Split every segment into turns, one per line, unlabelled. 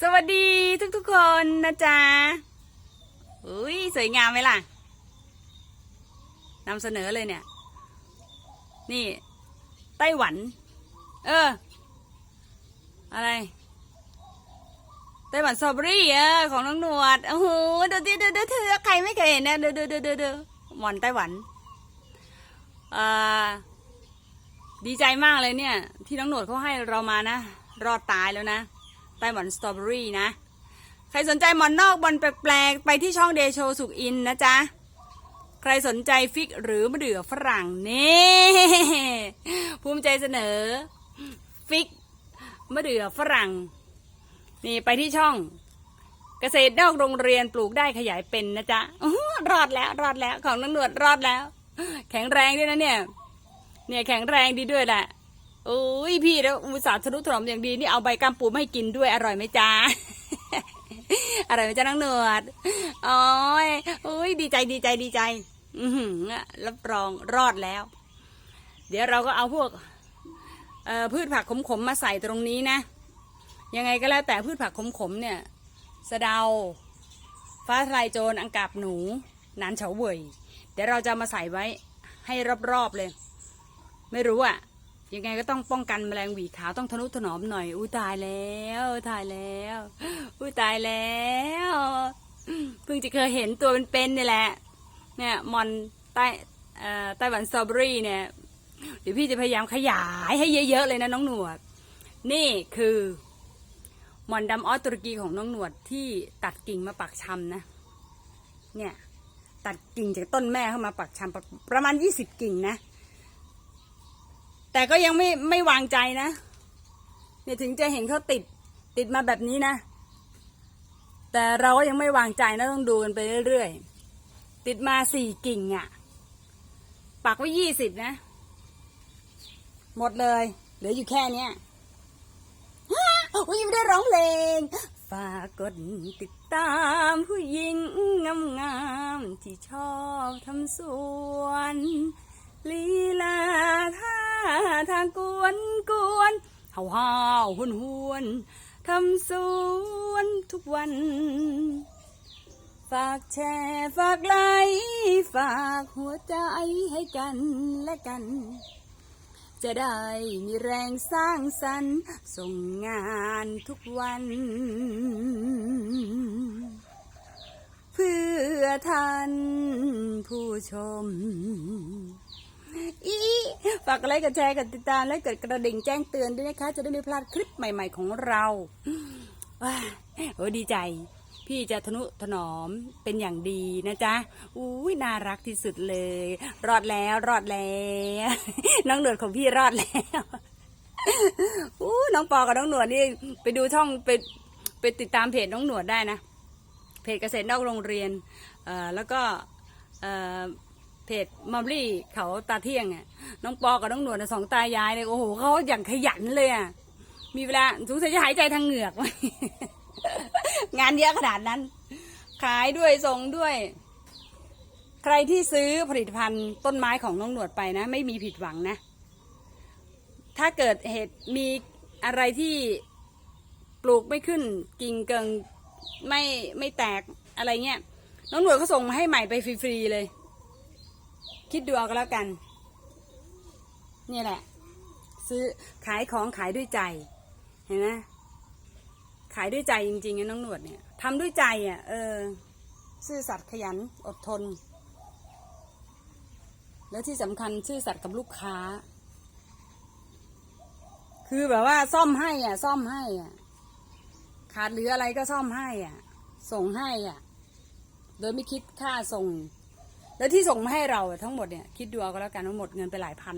สวัสดีทุกทุกๆคนนะจ๊ะอุ้ยสวยงามไหมล่ะนำเสนอเลยเนี่ย นี่ไต้หวัน เออ อะไรไต้หวันสตรอเบอรี่เออของน้องหนวดโอ้โหดูดิดูดูเธอใครไม่เคยเห็นนะดูดูดูดูดูหมอนไต้หวันอ่าดีใจมากเลยเนี่ย ที่น้องหนวดเขาให้เรามานะ รอดตายแล้วนะ ต้หวันสตรอเบอรี่นะ ใครสนใจหมอนนอกบอลแปลกๆ ไปที่ช่องเดโชสุกอินนะจ๊ะ ใครสนใจฟิกหรือมะเดื่อฝรั่งนี่ภูมิใจเสนอ ฟิกมะเดื่อฝรั่ง นี่ไปที่ช่องเกษตรนอกโรงเรียนปลูกได้ขยายเป็นนะจ๊ะอรอดแล้วรอดแล้วของนังหนวดรอดแล้ว แข็งแรงด้วยนะเนี่ย เนี่ยแข็งแรงดีด้วยแหละ โอ้ยพี่แล้วอุตส่าห์ทนุถนอมอย่างดีนี่เอาใบกำปูมาให้กินด้วยอร่อยไหมจ๊ะอร่อยไหมจ๊ะน้องหนวดโอ้ยโอ้ยดีใจดีใจดีใจ อือรับรองรอดแล้ว เดี๋ยวเราก็เอาพวกเออพืชผักขมๆมาใส่ตรงนี้นะ ยังไงก็แล้วแต่พืชผักขมๆเนี่ยสะเดา ฟ้าทลายโจรอังกาบหนูนานเฉาเว่ยเดี๋ยวเราจะมาใส่ไว้ให้รอบๆเลย ไม่รู้อะ ยังไงก็ต้องป้องกันแมลงหวีขาวต้องทนุถนอมหน่อยอุ้ยตายแล้วตายแล้วอุ้ยตายแล้วเพิ่งจะเคยเห็นตัวเป็นๆนี่แหละ เนี่ยมอนใต้ไต้หวันสตรอเบอรี่เนี่ยเดี๋ยวพี่จะพยายามขยายให้เยอะๆเลยนะน้องหนวด นี่คือมอนดำออสตุรกีของน้องหนวดที่ตัดกิ่งมาปักชำนะ เนี่ย ตัดกิ่งจากต้นแม่เข้ามาปักชำประประมาณยี่สิบกิ่งนะ แต่ก็ยังไม่ไม่วางใจนะเนี่ยถึงจะเห็นเขาติดติดมาแบบนี้นะ แต่เราก็ยังไม่วางใจนะต้องดูกันไปเรื่อยๆ ติดมาสี่กิ่งอะ่ะ ปักไว้ยี่สิบนะ หมดเลย เหลืออยู่แค่เนี้ยฮะอุ้ยไม่ได้ร้องเพลง ฝากกดติดตามผู้หญิงงามๆที่ชอบทำสวน ลีลาท่าทางกวนกวนเฮาเฮาหุนหวนทำสวนทุกวัน ฝากแชร์ฝากไลค์ฝากหัวใจให้กันและกัน จะได้มีแรงสร้างสรรค์ส่งงานทุกวัน เพื่อท่านผู้ชม อีฝากไลค์กดแชร์กดติดตามและกดกระดิ่งแจ้งเตือนด้วยนะคะ จะได้ไม่พลาดคลิปใหม่ ๆของเราว้าโอ้ดีใจ พี่จะทนุถนอมเป็นอย่างดีนะจ๊ะอุ้ยน่ารักที่สุดเลย รอดแล้วรอดแล้วน้องหนวดของพี่รอดแล้วอู้น้องปอกับน้องหนวดนี่ไปดูช่องไปไปติดตามเพจน้องหนวดได้นะเพจเกษตรนอกโรงเรียนเอ่อแล้วก็ เพจมัมลี่เขาตาเที่ยงอะน้องปอกับน้องหนวดน่ะสองตายายเลยโอ้โหเขาอย่างขยันเลยอะมีเวลาสงสัยจะหายใจทางเหงือกงานเยอะขนาดนั้น ขายด้วยส่งด้วย ใครที่ซื้อผลิตภัณฑ์ต้นไม้ของน้องหนวดไปนะ ไม่มีผิดหวังนะ ถ้าเกิดเหตุมีอะไรที่ปลูกไม่ขึ้นกิ่งเกิงไม่ไม่แตกอะไรเงี้ยน้องหนวดก็ส่งมาให้ใหม่ไปฟรีๆเลย คิดดูเอาก็แล้วกัน นี่แหละ ซื้อขายของขายด้วยใจ เห็นไหมขายด้วยใจจริงๆนะน้องหนวดเนี่ยทำด้วยใจอะ เออ ซื่อสัตย์ขยันอดทน แล้วที่สำคัญซื่อสัตย์กับลูกค้า คือแบบว่าซ่อมให้อะ ซ่อมให้อะ ขาดเหลืออะไรก็ซ่อมให้อะ ส่งให้อะ โดยไม่คิดค่าส่ง แล้วที่ส่งมาให้เราทั้งหมดเนี่ยคิดดูเอาก็แล้วกันว่าหมดเงินไปหลายพัน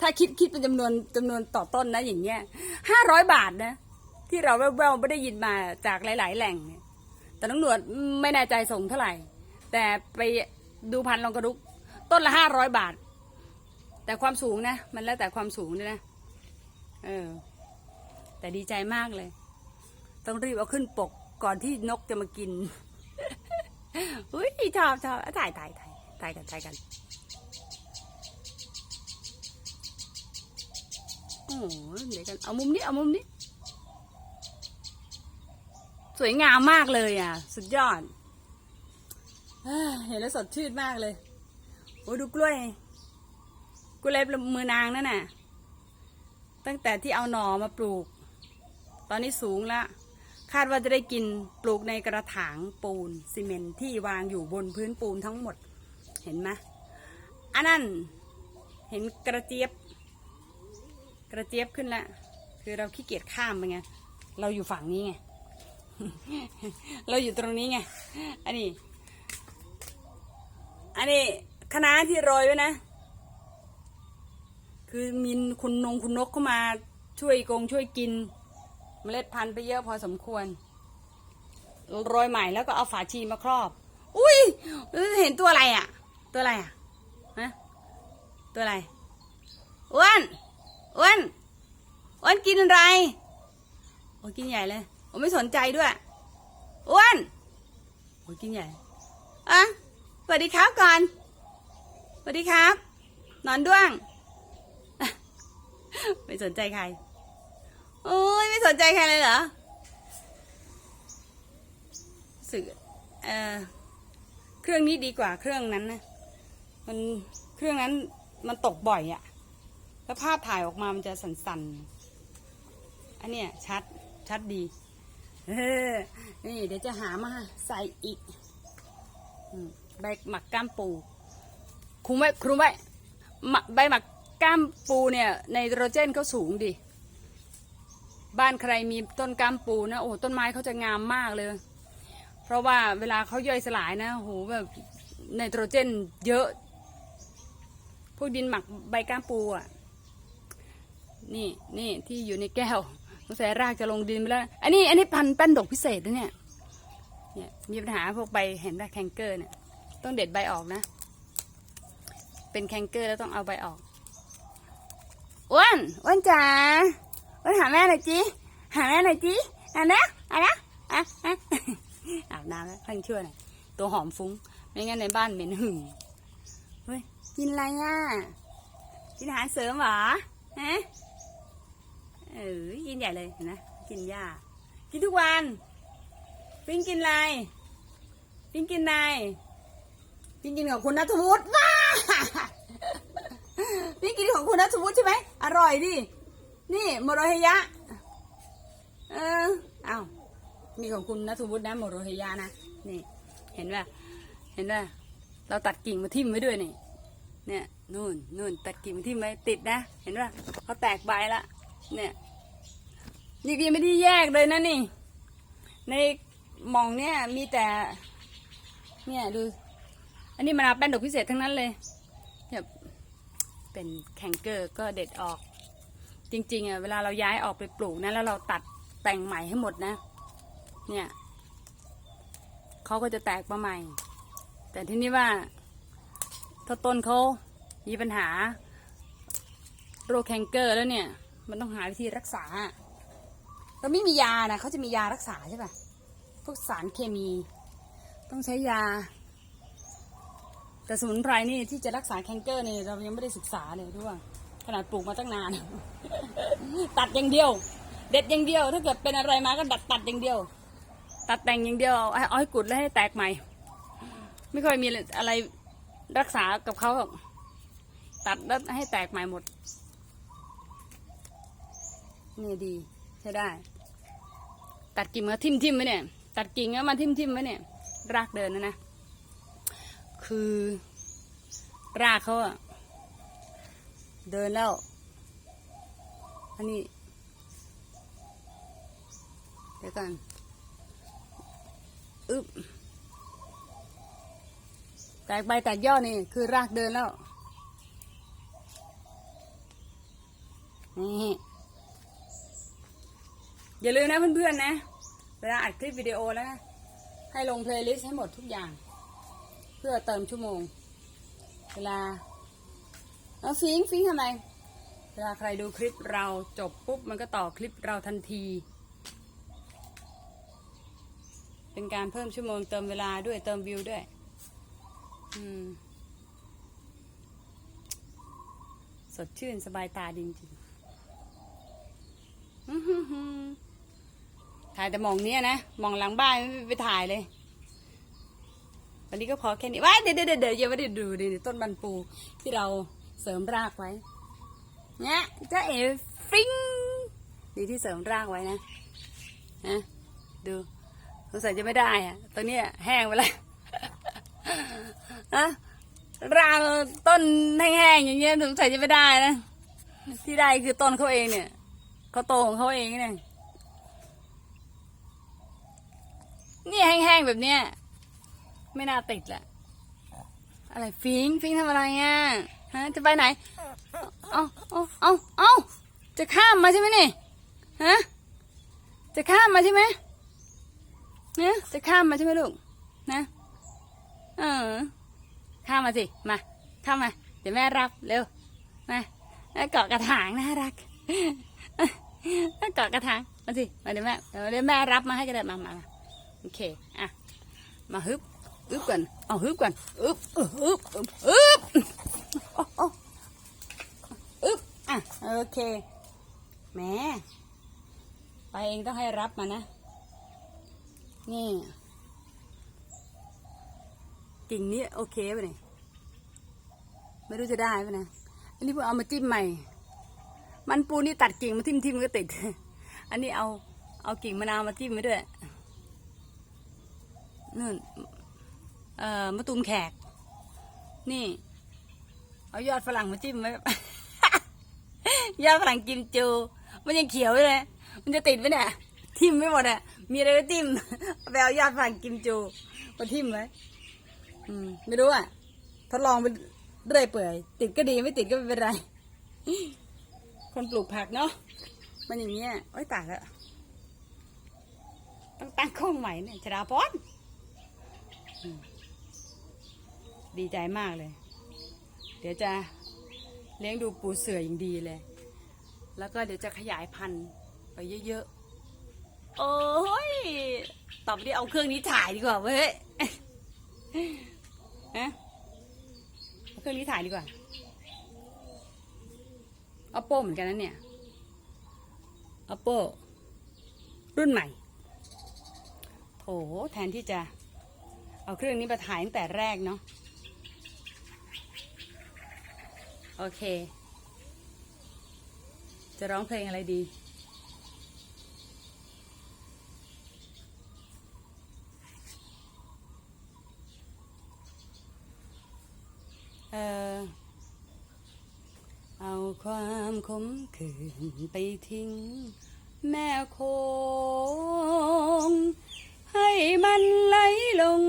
ถ้าคิดคิดเป็นจำนวนจำนวนต่อต้นนะอย่างเงี้ยห้าร้อยบาทนะ ที่เราแววๆไม่ได้ยินมาจากหลาย ๆ แหล่งเนี่ยแต่น้องนวดไม่แน่ใจส่งเท่าไหร่ แต่ไปดูพันลองกระดุก ต้นละห้าร้อยบาท แต่ความสูงนะ มันแล้วแต่ความสูงด้วยนะ เออ แต่ดีใจมากเลย ต้องรีบเอาขึ้นปกก่อนที่นกจะมากิน อุ้ยชอบชอบถ่ายถ่ายถ่ายถ่ายกันถ่ายกันโอ้โหเดี๋ยวกันเอามุมนี้เอามุมนี้ สวยงามมากเลยอะ สุดยอดเอ้อเห็นแล้วสดชื่นมากเลยโอ้ดูกล้วยกล้วยเล็บมือนางนั่นน่ะ ตั้งแต่ที่เอาหน่อมาปลูก ตอนนี้สูงแล้ว คาดว่าจะได้กินปลูกในกระถางปูนซีเมนต์ที่วางอยู่บนพื้นปูนทั้งหมด เห็นไหมอันนั้นเห็นกระเจี๊ยบ กระเจี๊ยบขึ้นแล้วคือเราขี้เกียจข้ามไปไงเราอยู่ฝั่งนี้ไงเราอยู่ตรงนี้ไงอันนี้ อันนี้คณะที่โรยไว้นะ คือมีคุณนงคุณนกเข้ามาช่วยกงช่วยกิน เมล็ดพันธุ์ไปเยอะพอสมควร โรยใหม่แล้วก็เอาฝาชีมาครอบ อุ้ยเห็นตัวอะไรอะ ตัวอะไรอะฮะตัวอะไรอ้วนอ้วนอ้วนกินอะไรโอ้กินใหญ่เลยผมไม่สนใจด้วยอ้วนโอ้กินใหญ่อะสวัสดีครับก่อนสวัสดีครับ นอนด้วง ไม่สนใจใคร โอ้ยไม่สนใจใครเลยเหรอสึกเออเครื่องนี้ดีกว่าเครื่องนั้นนะมันเครื่องนั้นมันตกบ่อยอะแล้วภาพถ่ายออกมามันจะสั่นๆ อันเนี้ยชัดชัดดีเออนี่เดี๋ยวจะหามาใส่อีกใบหมักก้ามปู คุมไว้คุมไว้หมใบหมักก้ามปูเนี่ยไนโตรเจนเขาสูงดิ บ้านใครมีต้นกามปูนะโอ้ต้นไม้เขาจะงามมากเลย เพราะว่าเวลาเขาย่อยสลายนะโหแบบไนโตรเจนเยอะ พวกดินหมักใบกามปูอะนี่นี่ที่อยู่ในแก้วสงสัยรากจะลงดินไปแล้ว อันนี้อันนี้พันธุ์แป้นดกพิเศษนะเนี่ยเนี่ยมีปัญหาพวกใบเห็นได้แคนเกอร์เนี่ยต้องเด็ดใบออกนะ เป็นแคนเกอร์แล้วต้องเอาใบออกอ้วนอ้วนจ๋า อ้วนหาแม่หน่อยจีหาแม่หน่อยจีอะนะอะนะอะอะอาบน้ำแล้วเพิ่งช่วยหน่อยตัวหอมฟุ้งไม่งั้นในบ้านเหม็นหึ่งเฮ้ยกินอะไรอะกินอาหารเสริมเหรอฮะเออกินใหญ่เลยเห็นไหมกินหญ้ากินทุกวันปิ้งกินอะไรปิ้งกินอะไรปิ้งกินของคุณนัทวุฒิว้าปิ้งกินของคุณนัทวุฒิใช่ไหมอร่อยดิ นี่โมโรเฮยะ เออเอ้ามีของคุณนัทวุฒินะโมโรเฮยะนะ นี่ เห็นป่ะ เห็นป่ะ เราตัดกิ่งมาทิ่มไว้ด้วยนี่ เนี่ยนู่นนู่นตัดกิ่งมาทิ่มไว้ติดนะ เห็นป่ะเขาแตกใบละ เนี่ยนี่ยังไม่ได้แยกเลยนะนี่ ในหมองเนี่ยมีแต่ เนี่ยดู อันนี้มะนาวแป้นดอกพิเศษทั้งนั้นเลยเนี่ยเป็นแคนเกอร์ก็เด็ดออก จริง ๆอะเวลาเราย้ายออกไปปลูกนะแล้วเราตัดแต่งใหม่ให้หมดนะ เนี่ยเขาก็จะแตกมาใหม่ แต่ที่นี่ว่า ถ้าต้นเขามีปัญหา โรคแคนเกอร์แล้วเนี่ย มันต้องหาวิธีรักษา เราไม่มียานะเขาจะมียารักษาใช่ปะพวกสารเคมี ต้องใช้ยา แต่สมุนไพรนี่ที่จะรักษาแคนเกอร์เนี่ยเรายังไม่ได้ศึกษาเลยด้วย ขนาดปลูกมาตั้งนาน ตัดอย่างเดียว เด็ดอย่างเดียว ถ้าเกิดเป็นอะไรมาก็ดัดตัดอย่างเดียว ตัดแต่งอย่างเดียวเอาให้อาให้กุดแล้วให้แตกใหม่ ไม่ค่อยมีอะไรรักษากับเขาตัดแล้วให้แตกใหม่หมดนี่ดีใช้ได้ ตัดกิ่งมาทิ่มทิ่มๆไว้เนี่ย ตัดกิ่งแล้วมาทิ่มทิ่มๆไว้เนี่ย รากเดินนะนะ คือ รากเขาอะ เดินแล้ว อันนี้ เดี๋ยวกันอึบแตกใบแตกยอดนี่ คือรากเดินแล้ว นี่ อย่าลืมนะเพื่อนๆนะ เวลาอัดคลิปวิดีโอแล้วนะ ให้ลงเพลย์ลิสต์ให้หมดทุกอย่าง เพื่อเติมชั่วโมง เวลา เอาฟิงฟิงทำไมเวลาใครดูคลิปเราจบปุ๊บมันก็ต่อคลิปเราทันที เป็นการเพิ่มชั่วโมงเติมเวลาด้วยเติมวิวด้วย อืม สดชื่นสบายตาจริงๆถ่ายแต่มองเนี้ยนะ มองหลังบ้านไม่ไปถ่ายเลยวันนี้ก็พอแค่นี้ว้ายเดี๋ยวเดี๋ยวเดี๋ยวย่าไม่ได้ดูดิต้นบันปูที่เรา เสริมรากไว้เนี่ยจ้าเอฟิงดีที่เสริมรากไว้นะนะดูสงสัยจะไม่ได้อะตรงเนี้แห้งไปแล้วอะรากต้นแห้งๆอย่างเงี้ยสงสัยจะไม่ได้นะที่ได้คือต้นเขาเองเนี่ยเขาโตของเขาเองเนี่ยนี่แห้งๆแบบเนี้ยไม่น่าติดแหละอะไรฟิงฟิงทำอะไรอะ ฮะจะไปไหน เอาเอาเอาเอาจะข้ามมาใช่ไหมนี่ฮะจะข้ามมาใช่ไหมเนี่ยจะข้ามมาใช่ไหมลูกนะเออข้ามมาสิมาข้ามมาเดี๋ยวแม่รับเร็วมาแล้วเกาะกระถางน่ารักเกาะกระถางมาสิมาเดี๋ยวแม่เดี๋ยวเดี๋ยวแม่รับมาให้ก็ได้มามามาโอเคอะมาฮึบอึบก่อนเอาฮึบก่อนอึบอึบอึบอึบ อ๋ออึ๊บ อะ โอเค แหม ไปเองต้องให้รับมานะ นี่ กิ่งนี้โอเคป่ะเนี่ยไม่รู้จะได้ป่ะนะ อันนี้เพิ่งเอามาจิ้มใหม่ มันปูนี่ตัดกิ่งมาทิ่มทิมๆก็ติด อันนี้เอา เอากิ่งมะนาวมาจิ้มไว้ด้วยนู่น เอ่อมะตูมแขก นี่ เอายอดฝรั่งมาจิ้มไว้ยอดฝรั่งกิมจู มันยังเขียวอยู่เลย มันจะติดไหมเนี่ย ทิ่มไม่หมดอะ มีอะไรก็ทิ่มไปเอายอดฝรั่งกิมจูมาทิ่มไว้อืม ไม่รู้อะ ทดลองไปเรื่อยเปื่อย ติดก็ดีไม่ติดก็ไม่เป็นไร คนปลูกผักเนาะ มันอย่างเงี้ย โอ้ยตายแล้วต้องตั้งข้องใหม่เนี่ยชดาพรอืมดีใจมากเลย เดี๋ยวจะเลี้ยงดูปูเสืออย่างดีเลย แล้วก็เดี๋ยวจะขยายพันธุ์ไปเยอะๆ โอ้ยต่อไปนี้เอาเครื่องนี้ถ่ายดีกว่าเว้ยฮะเเครื่องนี้ถ่ายดีกว่าเอาโป้เหมือนกันนะเนี่ยเอาโป้รุ่นใหม่ โถแทนที่จะเอาเครื่องนี้มาถ่ายตั้งแต่แรกเนาะ โอเค จะร้องเพลงอะไรดี เออเอาความขมขื่นไปทิ้ง แม่คง ให้มันไหลลง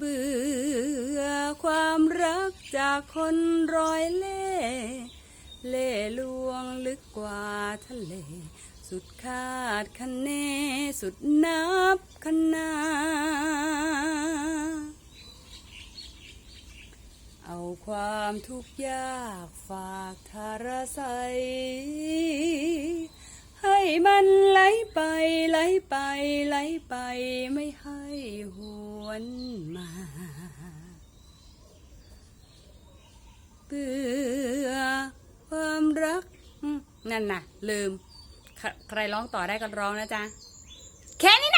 เบื่อความรักจากคนร้อยเล่เล่ลวงลึกกว่าทะเล สุดคาดคะเน สุดนับคนาเอาความทุกข์ยากฝากทารใส ให้มันไหลไปไหลไปไหลไปไม่ให้หวนมาเบื่อความรัก นั่นน่ะ ลืม ใครร้องต่อได้ก็ร้องนะจ๊ะ แค่นี้นะ